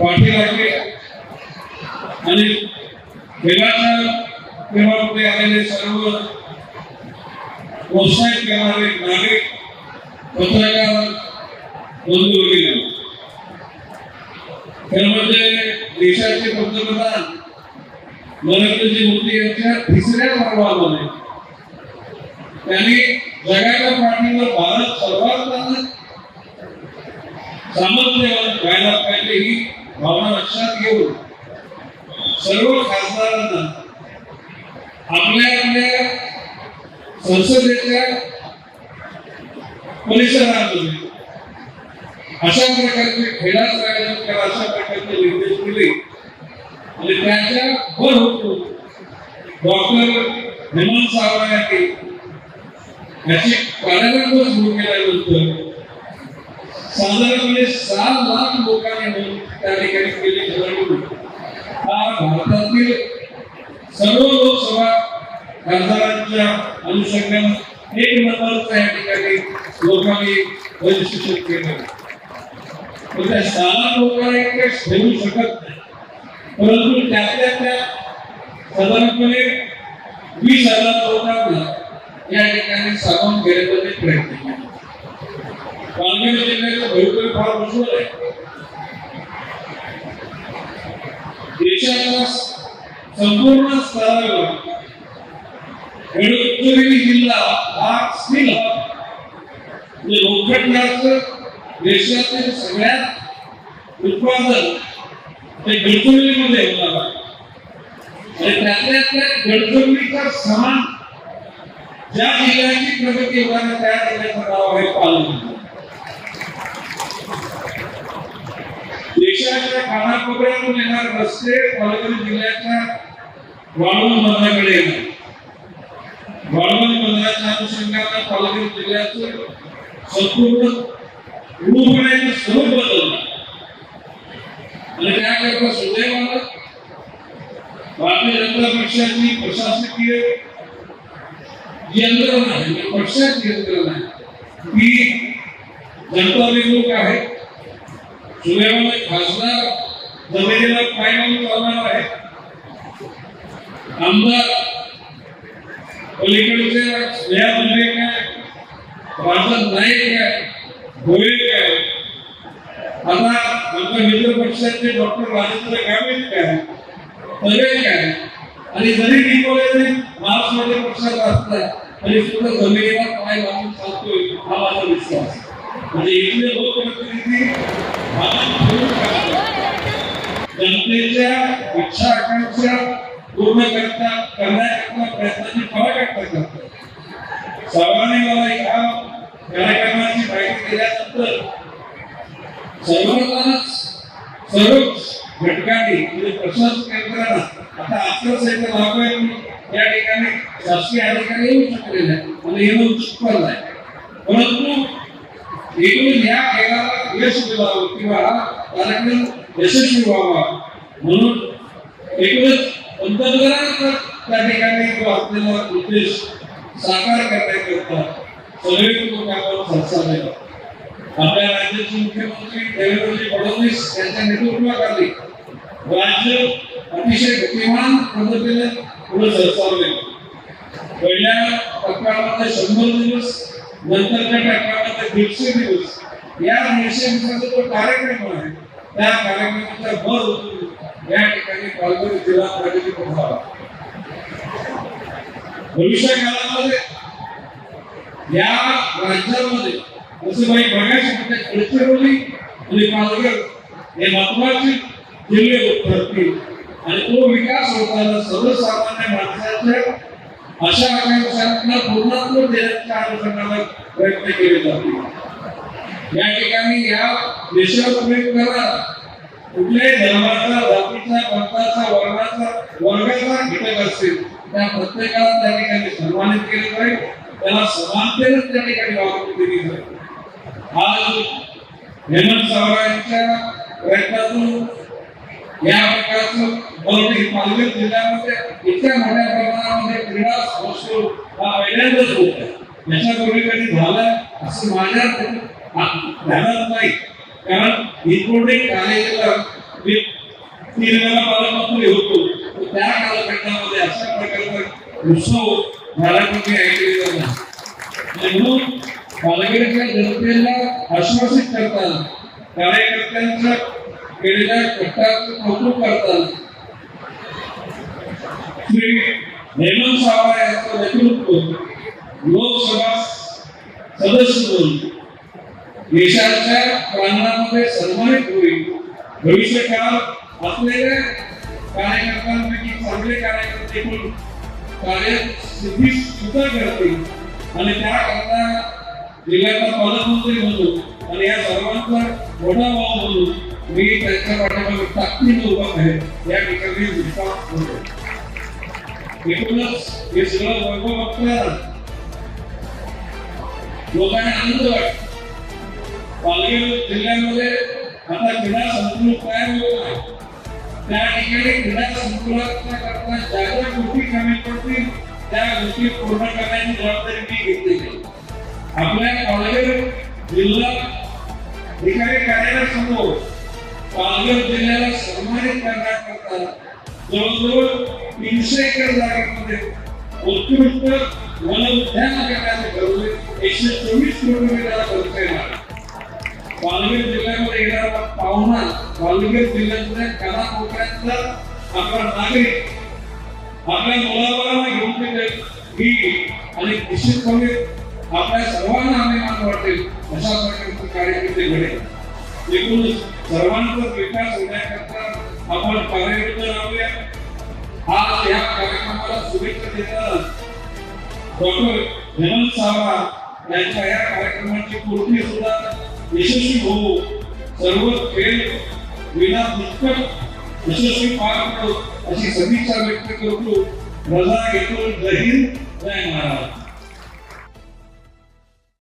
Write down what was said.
पाठीमागे आणि खेळाच्या आलेले सर्व प्रोत्साहित करणारे नागरिक पत्रकार बंधू भगिनी त्यामध्ये देशाचे पंतप्रधान नरेंद्रजी मोदी यांच्या तिसऱ्या पर्वामध्ये त्यांनी जगाच्या पाठीवर भारत सर्वात सामर्थ्यवान व्हायला पाहिजे ही भावना लक्षात घेऊन सर्व खासदारांना आपल्या आपल्या संसदेच्या परिसरामध्ये अशा प्रकारचे खेळाचं आयोजन करा अशा प्रकारचे निर्देश दिले. आणि त्याच्या वर होतो डॉक्टर हेमंत सावंत याची कार्यालयावर सुरू केल्यानंतर साधारणपणे सहा लाख लोकांनी नोंद त्या ठिकाणी केली हा भारतातील सर्व लोकसभा खासदारांच्या अनुषंगाने एक नंबरचा या ठिकाणी लोकांनी रजिस्ट्रेशन केलं. पण त्या सहा लोकांना एक ठेवू शकत नाही. परंतु त्यातल्या त्या साधारणपणे वीस हजार लोकांना या ठिकाणी सामावून घेण्याचा प्रयत्न केला. पालघर जिल्ह्याचं भवितव्य फार उज्ज्वल आहे. देशाच्या संपूर्ण स्तरावर गडचिरोली जिल्हा हा स्थिर म्हणजे लोखंडाचं देशातील सगळ्यात उत्पादन ते गडचिरोलीमध्ये होणार आहे. आणि त्यातल्या त्या गडचिरोलीचा समान ज्या जिल्ह्याची प्रगती होणार त्या जिल्ह्याचं नाव आहे पालघर. देशाच्या कानाकोपऱ्यातून येणार रस्ते पालघर जिल्ह्याच्या वाळवण बंदराकडे येणार. वाळवण बंदराच्या अनुषंगाने पालघर जिल्ह्याचं संपूर्ण पूर्णपणे स्वरूप बदललं आणि त्याकरता सुदैवानं भारतीय जनता पक्षाची प्रशासकीय यंत्रणा आहे म्हणजे पक्षाची यंत्रणा आहे. ती जनता विमुख आहे सुदैवाने खासदार जमिनीला पाय म्हणून चालणार आहे आमदार पलीकडचे स्नेहा मुंडे काय? राजन नाईक काय भोये काय आता आमच्या मित्र पक्षाचे डॉक्टर राजेंद्र गावित काय तवे काय आणि जरी निकोले महाराष्ट्राच्या पक्षात असला तरी सुद्धा जमिनीला पाय लावून चालतोय हा माझा विश्वास. म्हणजे इथले लोकप्रतिनिधी जनतेच्या इच्छा आकांक्षा पूर्ण करता करण्याकरता प्रयत्नाची फळकर्ता करतात सर्वांनी मला या कार्यक्रमाची माहिती दिल्यानंतर सर्वांनाच सर्व घटकांनी म्हणजे प्रशासन यंत्रणा आता आचारसंहिता लागू आहे म्हणून या ठिकाणी शासकीय अधिकारी येऊ शकलेले नाही आणि येऊन उत्सुक आहे परंतु एकूण या खेळाला यशस्वी व्हावं किंवा हा कार्यक्रम यशस्वी व्हावा म्हणून एकूणच पंतप्रधानांचा त्या ठिकाणी जो आपल्याला उद्देश साकार करण्याकरता सगळे लोक आपण संसाधे आपल्या राज्याचे मुख्यमंत्री देवेंद्रजी फडणवीस यांच्या नेतृत्वाखाली राज्य अतिशय गतिमान पद्धतीने पुढे सरसावले पहिल्या टप्प्यामध्ये शंभर दिवस नंतरच्या टप्प्यामध्ये दीडशे दिवस या दीडशे जो कार्यक्रम आहे. त्या कार्यक्रमाचा भर या ठिकाणी पालघर जिल्हा प्रगती पथावा भविष्य काळामध्ये या राज्यामध्ये जसं काही बघायचं म्हणजे गडचिरोली आणि पालघर हे महत्त्वाचे जिल्हे ठरतील आणि तो विकास होताना सर्वसामान्य माणसाच्या अशा आकांक्षांना पूर्णत्व देण्याच्या अनुषंगाने प्रयत्न केले जातील. या ठिकाणी या देशावर उपयोग करा. कुठल्याही धर्माचा जातीचा पंथाचा वर्णाचा वर्गाचा घटक असेल त्या प्रत्येकाला त्या ठिकाणी सन्मानित केले जाईल. त्याला समानतेने त्या ठिकाणी वागणूक दिली जाईल. आज हेमंत सावरांच्या प्रयत्नातून या प्रकारचं बरोबर पालघर जिल्ह्यामध्ये इतक्या मोठ्या प्रमाणामध्ये क्रीडा संस्कृत हा पहिल्यांदाच होत आहे. याच्यापूर्वी कधी झालाय असं माझ्या नाही कारण पालकमंत्री होतो. त्या कालखंडामध्ये अशा प्रकारचा उत्सव मराठी ऐकलेला नाही म्हणून जनतेला आश्वासित करतात कार्यकर्त्यांच्या केलेल्या कष्टाचं कौतुक करताना श्री हेमंत सावरा यांचं नेतृत्व लोकसभा सदस्य म्हणून देशाच्या प्रांगणामध्ये सन्मानित होईल. भविष्यकाळ असलेल्या कार्यकर्त्यांपैकी चांगले कार्यकर्ते पण कार्य सिद्धी सुद्धा करतील आणि त्याकरता जिल्ह्याचा पालकमंत्री म्हणून आणि या सर्वांचा मोठा भाव म्हणून मी त्यांच्या पाठीमागे ताकदीने उभा आहे. या ठिकाणी विश्वास करतो एकूणच हे सगळं वैभव बघताना लोकांना आनंद वाटतो. पालघर जिल्ह्यामध्ये आता क्रीडा संकुल तयार होत आहे त्या ठिकाणी क्रीडा संकुलाच्या करता ज्या ज्या गोष्टी कमी पडतील त्या गोष्टी पूर्ण करण्याची जबाबदारी मी घेतलेली आहे. आपल्या पालघर जिल्हा अधिकारी कार्यालयासमोर पालघर जिल्ह्याला सन्मानित करण्याकरता जवळजवळ तीनशे एकर जागांमध्ये उत्कृष्ट वन उद्यान करण्याचे ठरवले एकशे चोवीस किलोमीटर त्याला खर्च येणार आहे. पालघर जिल्ह्यामध्ये येणारा पाहुणा पालघर जिल्ह्यातल्या कानाकोपऱ्यातला आपला नागरिक. आपल्या मुलाबाळांना घेऊन तिथे येईल आणि निश्चितपणे आपल्या सर्वांना अभिमान वाटेल अशा प्रकारचं कार्य तिथे घडेल. एकूणच सर्वांचा विकास होण्याकरता आपण कार्यरत राहूया. आज या कार्यक्रमाला शुभेच्छा देताना डॉक्टर हेमंत सावरा यांच्या या कार्यक्रमाची पूर्ती सुद्धा यशस्वी होऊ. सर्व खेळ विना दुष्कट यशस्वी पार पडो अशी सदिच्छा व्यक्त करतो. रजा घेतो. जय हिंद. जय महाराज.